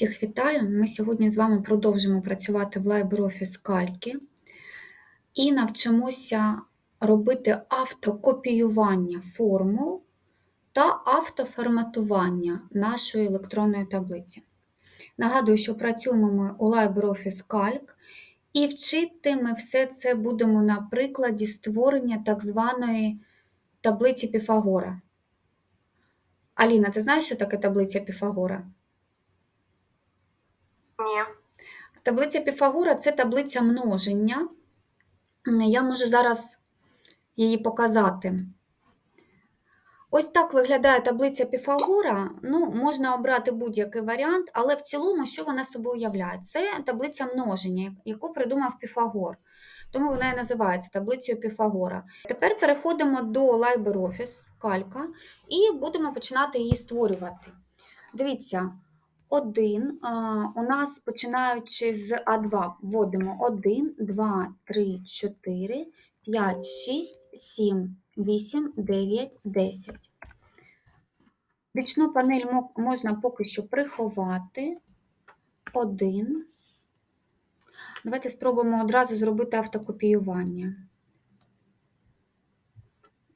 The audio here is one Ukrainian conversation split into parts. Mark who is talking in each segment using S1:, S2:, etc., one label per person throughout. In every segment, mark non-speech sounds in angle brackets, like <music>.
S1: Всіх вітаю! Ми сьогодні з вами продовжимо працювати в LibreOffice кальки і навчимося робити автокопіювання формул та автоформатування нашої електронної таблиці. Нагадую, що працюємо ми у LibreOffice Calc і вчити ми все це будемо на прикладі створення так званої таблиці Піфагора. Аліна, ти знаєш, що таке таблиця Піфагора?
S2: Ні.
S1: Таблиця Піфагора це таблиця множення. Я можу зараз її показати. Ось так виглядає таблиця Піфагора. Ну, можна обрати будь-який варіант, але в цілому, що вона собою уявляє? Це таблиця множення, яку придумав Піфагор. Тому вона і називається таблицею Піфагора. Тепер переходимо до LibreOffice калька і будемо починати її створювати. Дивіться, 1, у нас починаючи з А2, вводимо 1, 2, 3, 4, 5, 6, 7, 8, 9, 10. Бічну панель можна поки що приховати. 1. Давайте спробуємо одразу зробити автокопіювання.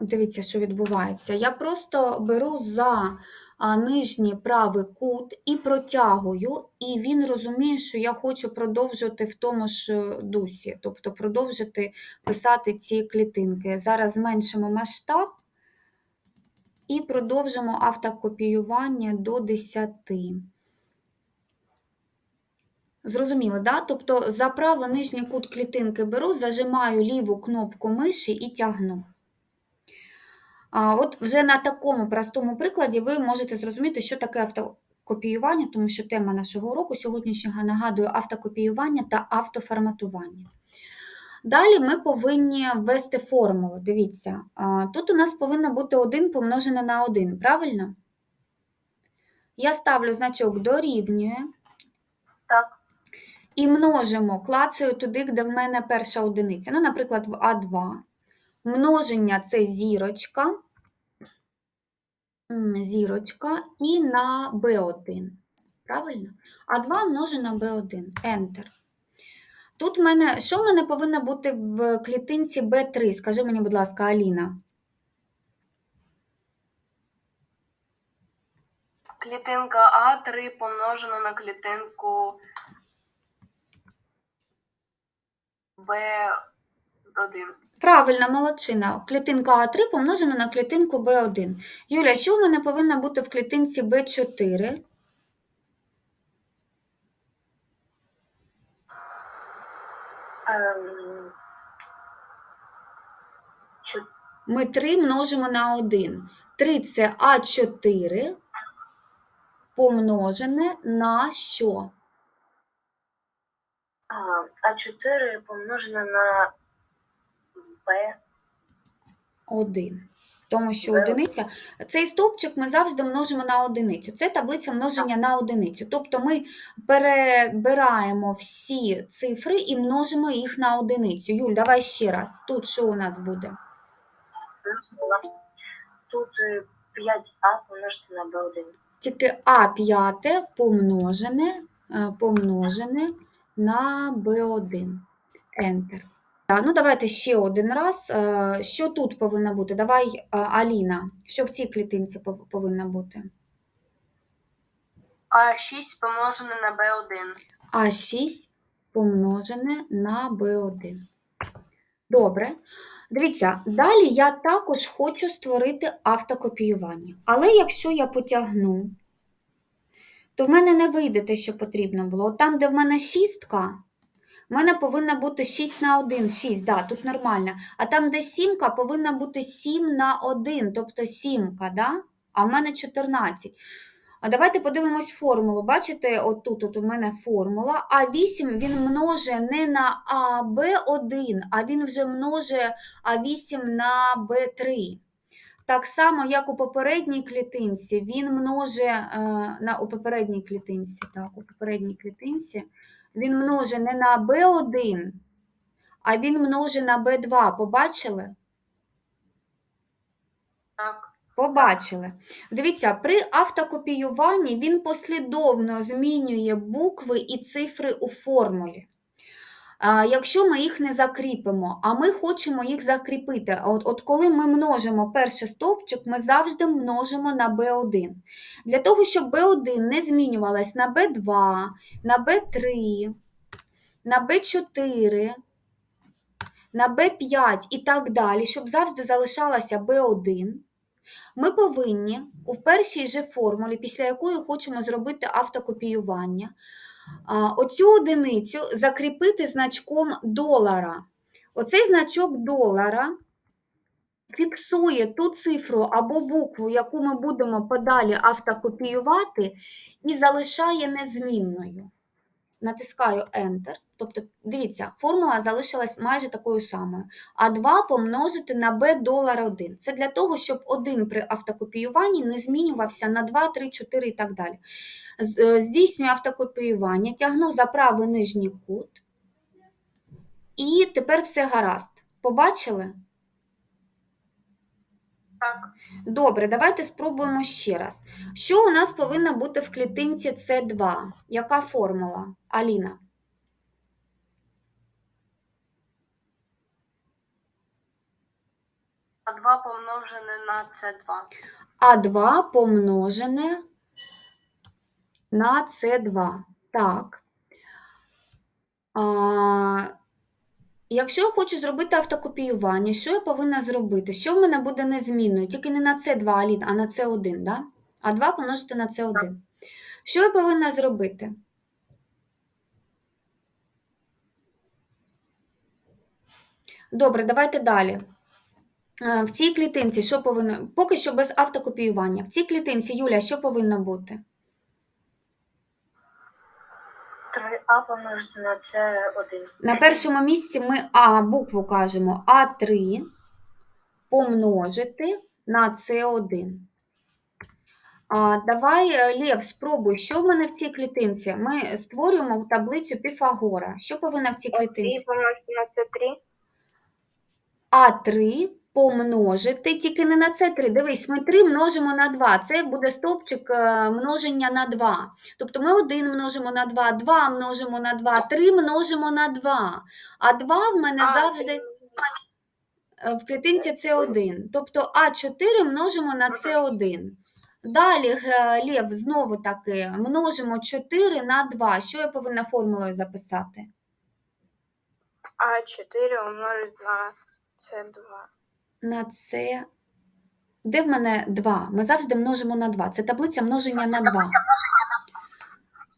S1: Дивіться, що відбувається. Я просто беру за нижній правий кут і протягую, і він розуміє, що я хочу продовжувати в тому ж е, дусі, тобто продовжити писати ці клітинки. Зараз зменшимо масштаб і продовжимо автокопіювання до 10. Зрозуміли, да? Тобто за правий нижній кут клітинки беру, зажимаю ліву кнопку миші і тягну. От вже на такому простому прикладі ви можете зрозуміти, що таке автокопіювання, тому що тема нашого уроку сьогоднішнього нагадую автокопіювання та автоформатування. Далі ми повинні ввести формулу. Дивіться, тут у нас повинно бути 1 помножене на 1, правильно? Я ставлю значок дорівнює
S2: Так.
S1: і множимо, клацаю туди, де в мене перша одиниця. Ну, наприклад, в А2. Множення це зірочка, зірочка і на B1. Правильно? А2 множу на B1. Enter. Тут в мене, що в мене повинно бути в клітинці B3? Скажи мені, будь ласка, Аліна.
S2: Клітинка А3 помножено на клітинку Б1.
S1: Правильно, молодчина. Клітинка А3 помножена на клітинку B1. Юля, що в мене повинно бути в клітинці B4?
S2: Ем,
S1: Ми 3 множимо на 1. 3 це А4 помножене на що?
S2: а, А4 помножено на Б.
S1: 1. Тому що одиниця, цей стовпчик ми завжди множимо на одиницю. Це таблиця множення на одиницю. Тобто ми перебираємо всі цифри і множимо їх на одиницю. Юль, давай ще раз. Тут що у нас буде?
S2: Тут е, 5А помножити на Б1.
S1: Тільки А5 помножене, е, помножене на B1. Enter. Так, Ну, давайте ще один раз. Е, Що тут повинно бути? Давай, е, Аліна, що в цій клітинці пов- повинно бути?
S2: А6 помножено на Б1.
S1: А6 помножене на B1. Добре. Дивіться, далі я також хочу створити автокопіювання. Але якщо я потягну, то в мене не вийде те, що потрібно було. Там, де в мене шістка, в мене повинна бути 6 на 1, 6, да, тут нормально. А там, де сімка, повинна бути 7 на 1, тобто сімка, да? а в мене 14. А давайте подивимось формулу. Бачите, отут от у мене формула. А 8 він множе не на АБ1, а він вже множе А8 на Б3. Так само, як у попередній клітинці, він множе е, на у попередній клітинці, так, у попередній клітинці, він множить не на B1, а він множить на B2. Побачили?
S2: Так.
S1: Побачили. Дивіться, при автокопіюванні він послідовно змінює букви і цифри у формулі. Якщо ми їх не закріпимо, а ми хочемо їх закріпити. От, от коли ми множимо перший стовпчик, ми завжди множимо на b1. Для того, щоб b1 не змінювалась на b2, на b3, на b4, на b5 і так далі, щоб завжди залишалася b1, ми повинні у першій же формулі, після якої хочемо зробити автокопіювання, оцю одиницю закріпити значком долара. Оцей значок долара фіксує ту цифру або букву, яку ми будемо подалі автокопіювати, і залишає незмінною. Натискаю Enter. Тобто, дивіться, формула залишилась майже такою самою. А 2 помножити на b долар 1. Це для того, щоб 1 при автокопіюванні не змінювався на 2, 3, 4 і так далі. Е, Здійснюю автокопіювання, тягну за правий нижній кут. І тепер все гаразд. Побачили?
S2: Так.
S1: Добре, давайте спробуємо ще раз. Що у нас повинно бути в клітинці С2? Яка формула? Аліна?
S2: А 2 помножене на С2.
S1: А2 помножене на С2. Так. А, якщо я хочу зробити автокопіювання, що я повинна зробити? Що в мене буде незмінною? Тільки не на С2, Алін, а на С1, да? А2 помножити на С1. Що я повинна зробити? Добре, давайте далі. Е, В цій клітинці що повинно? Поки що без автокопіювання. В цій клітинці, Юля, що повинно бути?
S2: 3А помножити на С1.
S1: На першому місці ми А букву кажемо А3 помножити на С1. А, давай, е, Лев, спробуй, що в мене в цій клітинці? Ми створюємо таблицю Піфагора. Що повинна в цій клітинці?
S2: помножити на С3.
S1: А3 помножити, тільки не на це 3. Дивись, ми 3 множимо на 2. Це буде стовпчик е, множення на 2. Тобто ми 1 множимо на 2, 2 множимо на 2, 3 множимо на 2. А 2 в мене завжди е, в клітинці С1. Тобто А4 множимо на С1. Далі, е, знову таки, множимо 4 на 2. Що я повинна формулою записати?
S2: А4 умножити на С2.
S1: На це. Де в мене 2? Ми завжди множимо на 2. Це таблиця множення на 2.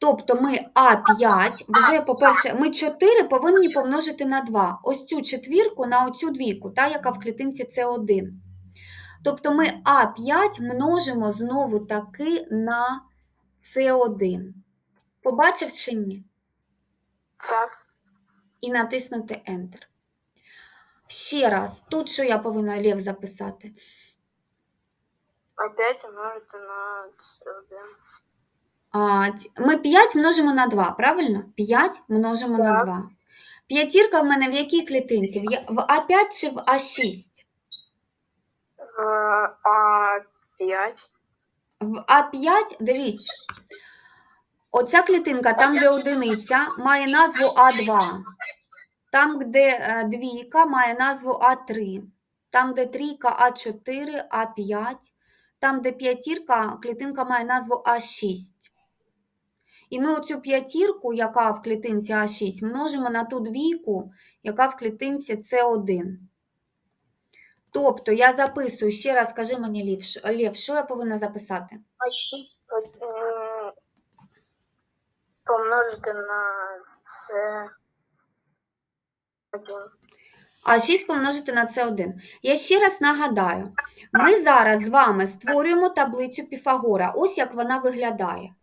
S1: Тобто ми А5, вже, по-перше, ми 4 повинні помножити на 2. Ось цю четвірку на оцю двійку, та, яка в клітинці С1. Тобто ми А5 множимо знову таки на С1. Побачив чи ні?
S2: Так.
S1: І натиснути Enter. Ще раз, тут що я повинна Лев записати?
S2: Опять умножити на С1.
S1: А, Ми 5 множимо на 2, правильно? 5 множимо на 2. П'ятірка в мене в якій клітинці? В А5 чи в А6?
S2: В А5.
S1: В А5, дивись, оця клітинка, там, де одиниця, має назву А2. Там, де е, двійка, має назву А3. Там, де трійка А4, А5. Там, де п'ятірка, клітинка має назву А6. І ми оцю п'ятірку, яка в клітинці А6, множимо на ту двійку, яка в клітинці С1. Тобто я записую, ще раз скажи мені, Лів, Лев, що я повинна записати?
S2: А6 помножити на С1.
S1: А6 помножити на С1. Я ще раз нагадаю, ми зараз з вами створюємо таблицю Піфагора. Ось як вона виглядає.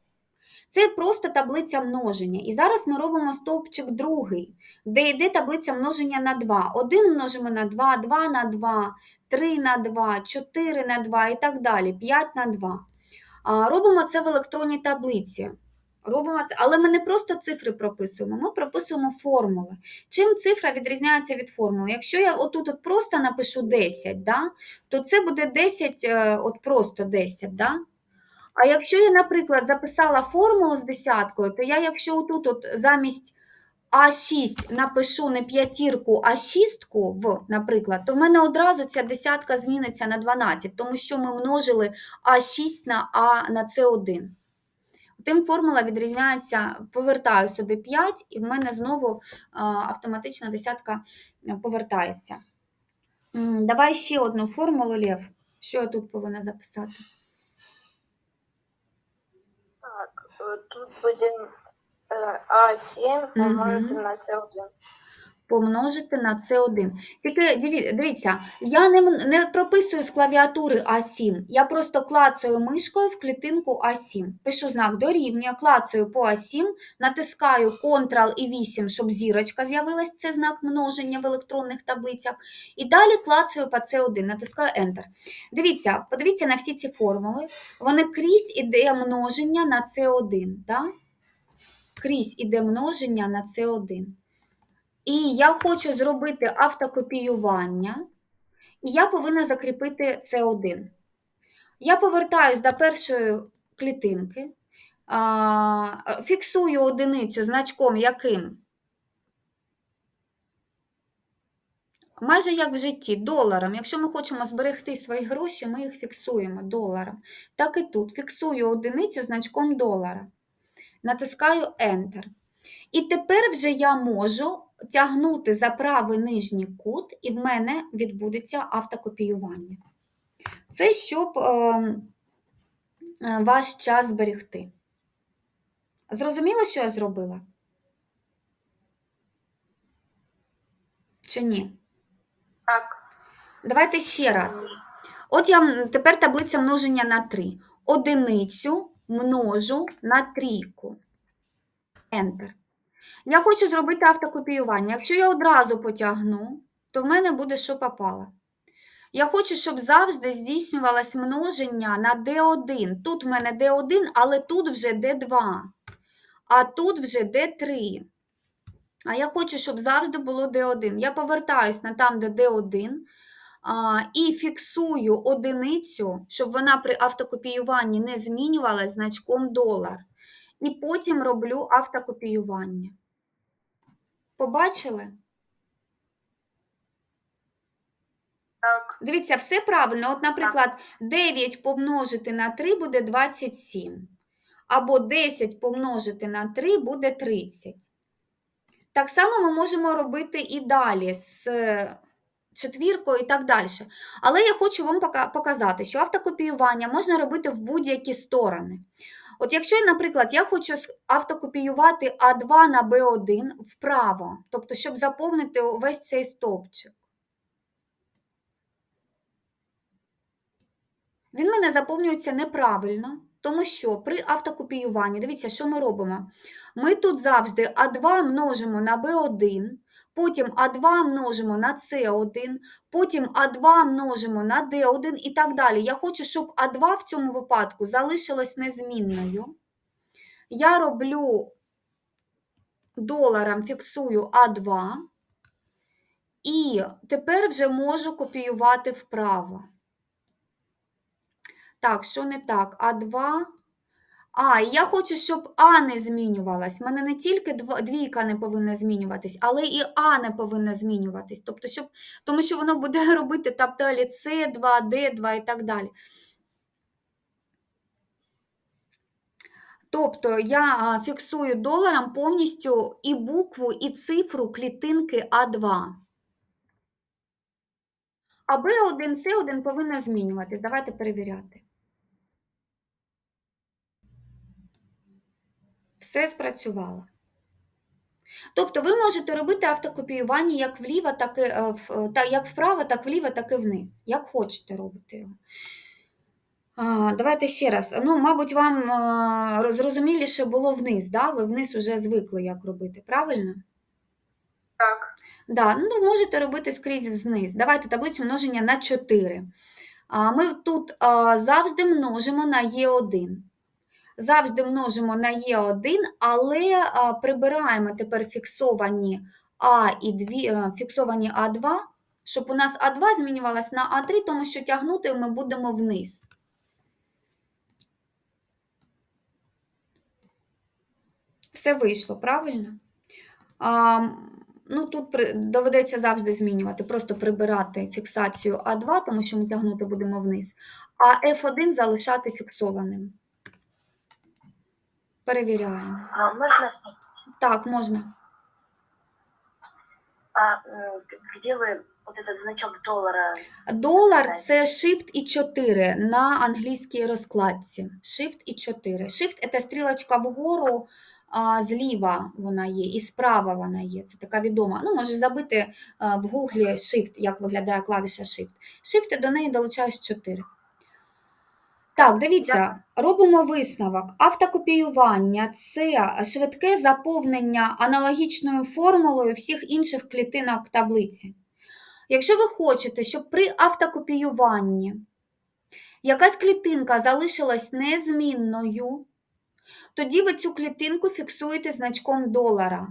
S1: Це просто таблиця множення. І зараз ми робимо стовпчик другий, де йде таблиця множення на 2. 1 множимо на 2, 2 на 2, 3 на 2, 4 на 2 і так далі, 5 на 2. Робимо це в електронній таблиці. Робимо це, але ми не просто цифри прописуємо, ми прописуємо формули. Чим цифра відрізняється від формули? Якщо я отут от просто напишу 10, да, то це буде 10, е, от просто 10. Да? А якщо я, наприклад, записала формулу з десяткою, то я, якщо отут от замість А6 напишу не п'ятірку, а шістку, в, наприклад, то в мене одразу ця десятка зміниться на 12, тому що ми множили А6 на А на С1. Тим формула відрізняється, повертаю сюди 5, і в мене знову автоматична десятка е, повертається. Давай ще одну формулу, Лев. Що я тут повинна записати?
S2: Так, э, тут буде э, А7 умножить на С1.
S1: Помножити на С1. Тільки дивіться, я не, не прописую з клавіатури А7, я просто клацаю мишкою в клітинку А7. Пишу знак дорівнює, клацаю по А7, натискаю Ctrl і 8, щоб зірочка з'явилась, це знак множення в електронних таблицях. І далі клацаю по С1, натискаю Enter. Дивіться, подивіться на всі ці формули. Вони крізь іде множення на С1. Да? Крізь іде множення на С1. І я хочу зробити автокопіювання, і я повинна закріпити С1. Я повертаюсь до першої клітинки, фіксую одиницю значком яким? Майже як в житті, доларом. Якщо ми хочемо зберегти свої гроші, ми їх фіксуємо доларом. Так і тут фіксую одиницю значком долара. Натискаю Enter. І тепер вже я можу тягнути за правий нижній кут, і в мене відбудеться автокопіювання. Це щоб е, е, ваш час зберегти. Зрозуміло, що я зробила? Чи ні?
S2: Так.
S1: Давайте ще раз. От я тепер таблиця множення на 3. Одиницю множу на трійку. Enter. Я хочу зробити автокопіювання. Якщо я одразу потягну, то в мене буде що попало. Я хочу, щоб завжди здійснювалось множення на D1. Тут в мене D1, але тут вже D2. А тут вже D3. А я хочу, щоб завжди було D1. Я повертаюсь на там, де D1, а, і фіксую одиницю, щоб вона при автокопіюванні не змінювалась значком долар. І потім роблю автокопіювання. Побачили?
S2: Так.
S1: Дивіться, все правильно. От, наприклад, 9 помножити на 3 буде 27. Або 10 помножити на 3 буде 30. Так само ми можемо робити і далі з е, четвіркою і так далі. Але я хочу вам показати, що автокопіювання можна робити в будь-які сторони. От якщо, наприклад, я хочу автокопіювати А2 на Б1 вправо, тобто, щоб заповнити весь цей стовпчик. Він мене заповнюється неправильно, тому що при автокопіюванні, дивіться, що ми робимо. Ми тут завжди А2 множимо на Б1, потім А2 множимо на С1, потім А2 множимо на Д1 і так далі. Я хочу, щоб А2 в цьому випадку залишилось незмінною. Я роблю доларом, фіксую А2, і тепер вже можу копіювати вправо. Так, що не так? А2. А, я хочу, щоб А не змінювалась. У мене не тільки двійка не повинна змінюватись, але і А не повинна змінюватись. Тобто, щоб, тому що воно буде <laughs> робити там далі С2, Д2 і так далі. Тобто я фіксую доларом повністю і букву, і цифру клітинки А2. А Б1, С1 повинна змінюватись. Давайте перевіряти. Все спрацювало. Тобто ви можете робити автокопіювання як вліво, так і е, та, як вправо, так вліво, так і вниз. Як хочете робити його. А, давайте ще раз. Ну, мабуть, вам а, зрозуміліше було вниз, да? ви вниз уже звикли, як робити, правильно?
S2: Так.
S1: Да, ну, можете робити скрізь вниз. Давайте таблицю множення на 4. Ми тут завжди множимо на Е1. Завжди множимо на Е1, але прибираємо тепер фіксовані А і 2, фіксовані А2, щоб у нас А2 змінювалось на А3, тому що тягнути ми будемо вниз. Все вийшло, правильно? А, ну, тут доведеться завжди змінювати, просто прибирати фіксацію А2, тому що ми тягнути будемо вниз, а F1 залишати фіксованим. Перевіряємо.
S2: А можно спросить,
S1: Так, можна.
S2: а м, где вы вот этот значок доллара?
S1: Долар це Shift і 4 на англійській розкладці. Shift і 4. Shift – це стрілочка вгору, а, зліва вона є, і справа вона є. Це така відома. Ну, можеш забити а, в гуглі Shift, як виглядає клавіша Shift. Shift і до неї долучаєш 4. Так, дивіться, робимо висновок. Автокопіювання це швидке заповнення аналогічною формулою всіх інших клітинок таблиці. Якщо ви хочете, щоб при автокопіюванні якась клітинка залишилась незмінною, тоді ви цю клітинку фіксуєте значком долара.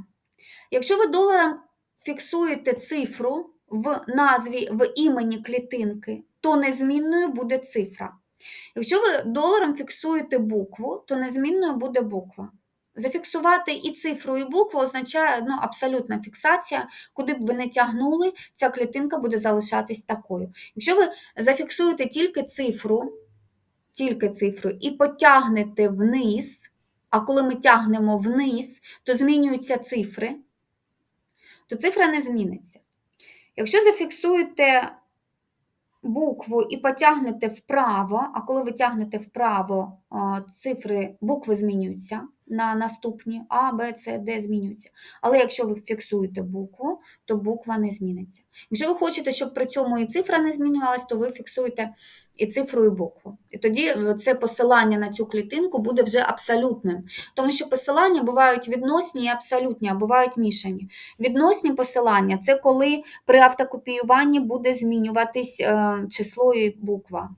S1: Якщо ви доларом фіксуєте цифру в назві, в імені клітинки, то незмінною буде цифра. Якщо ви доларом фіксуєте букву, то незмінною буде буква. Зафіксувати і цифру, і букву означає ну, абсолютна фіксація. Куди б ви не тягнули, ця клітинка буде залишатись такою. Якщо ви зафіксуєте тільки цифру, тільки цифру і потягнете вниз, а коли ми тягнемо вниз, то змінюються цифри, то цифра не зміниться. Якщо зафіксуєте букву і потягнете вправо, а коли ви тягнете вправо, цифри, букви змінюються на наступні А, Б, С, Д змінюються. Але якщо ви фіксуєте букву, то буква не зміниться. Якщо ви хочете, щоб при цьому і цифра не змінювалась, то ви фіксуєте і цифру, і букву. І тоді е, це посилання на цю клітинку буде вже абсолютним. Тому що посилання бувають відносні і абсолютні, а бувають мішані. Відносні посилання це коли при автокопіюванні буде змінюватись е, число і буква.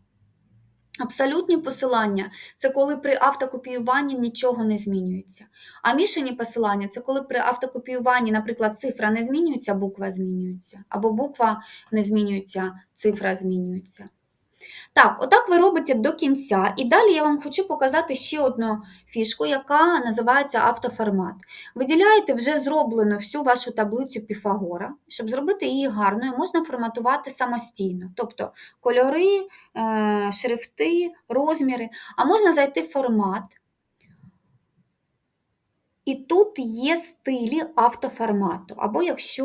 S1: Абсолютні посилання це коли при автокопіюванні нічого не змінюється. А мішані посилання це коли при автокопіюванні, наприклад, цифра не змінюється, буква змінюється, або буква не змінюється, цифра змінюється. Так, отак ви робите до кінця. І далі я вам хочу показати ще одну фішку, яка називається автоформат. Виділяєте вже зроблену всю вашу таблицю Піфагора. Щоб зробити її гарною, можна форматувати самостійно. Тобто кольори, е, шрифти, розміри. А можна зайти в формат. І тут є стилі автоформату. Або якщо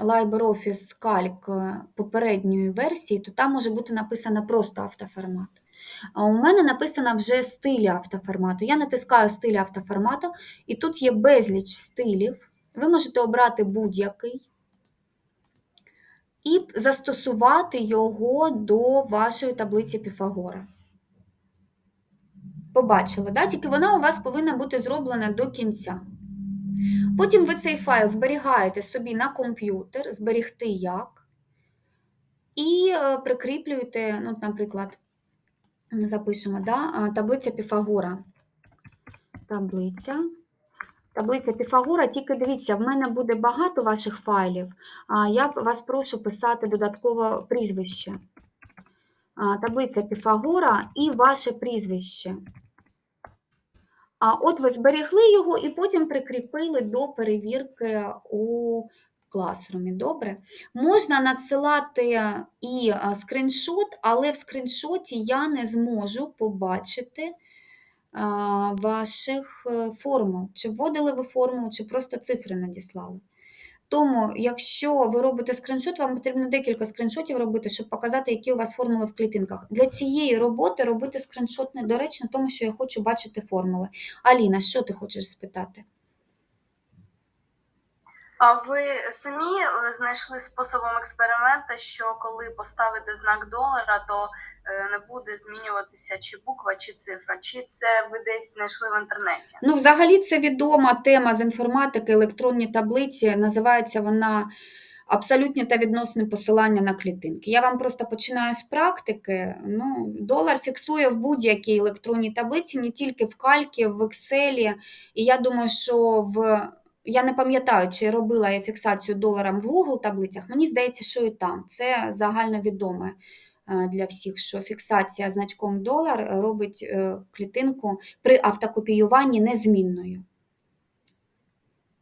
S1: LibreOffice Calc е, попередньої версії, то там може бути написано просто автоформат. А у мене написано вже стилі автоформату. Я натискаю стиль автоформату, і тут є безліч стилів. Ви можете обрати будь-який і застосувати його до вашої таблиці Піфагора. Побачили, да? тільки вона у вас повинна бути зроблена до кінця. Потім ви цей файл зберігаєте собі на комп'ютер, зберігти як, і е, прикріплюєте, ну, наприклад, запишемо, да? таблиця Піфагора. Таблиця. Таблиця Піфагора, тільки дивіться, в мене буде багато ваших файлів, я вас прошу писати додатково прізвище. Таблиця Піфагора і ваше прізвище. А от ви зберегли його і потім прикріпили до перевірки у класрумі. Добре. Можна надсилати і скриншот, скріншот, але в скріншоті я не зможу побачити ваших е, формул. Чи вводили ви формулу, чи просто цифри надіслали. Тому, якщо ви робите скріншот, вам потрібно декілька скріншотів робити, щоб показати, які у вас формули в клітинках. Для цієї роботи робити скріншот недоречно, тому що я хочу бачити формули. Аліна, що ти хочеш спитати?
S3: А ви самі е, знайшли способом експеримента, що коли поставите знак долара, то е, не буде змінюватися чи буква, чи цифра, чи це ви десь знайшли в інтернеті?
S1: Ну, взагалі, це відома тема з інформатики, електронні таблиці. Називається вона абсолютні та відносні посилання на клітинки. Я вам просто починаю з практики. Ну, долар фіксує в будь-якій електронній таблиці, не тільки в калькі, в Excel. І я думаю, що в я не пам'ятаю, чи робила я фіксацію доларом в Google таблицях. Мені здається, що і там. Це загальновідоме е, для всіх, що фіксація значком долар робить е, клітинку при автокопіюванні незмінною.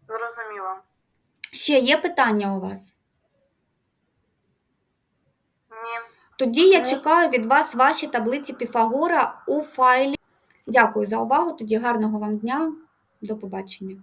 S3: Зрозуміло.
S1: Ще є питання у вас?
S3: Ні.
S1: Тоді я
S2: Ні.
S1: чекаю від вас ваші таблиці Піфагора у файлі. Дякую за увагу. Тоді гарного вам дня. До побачення.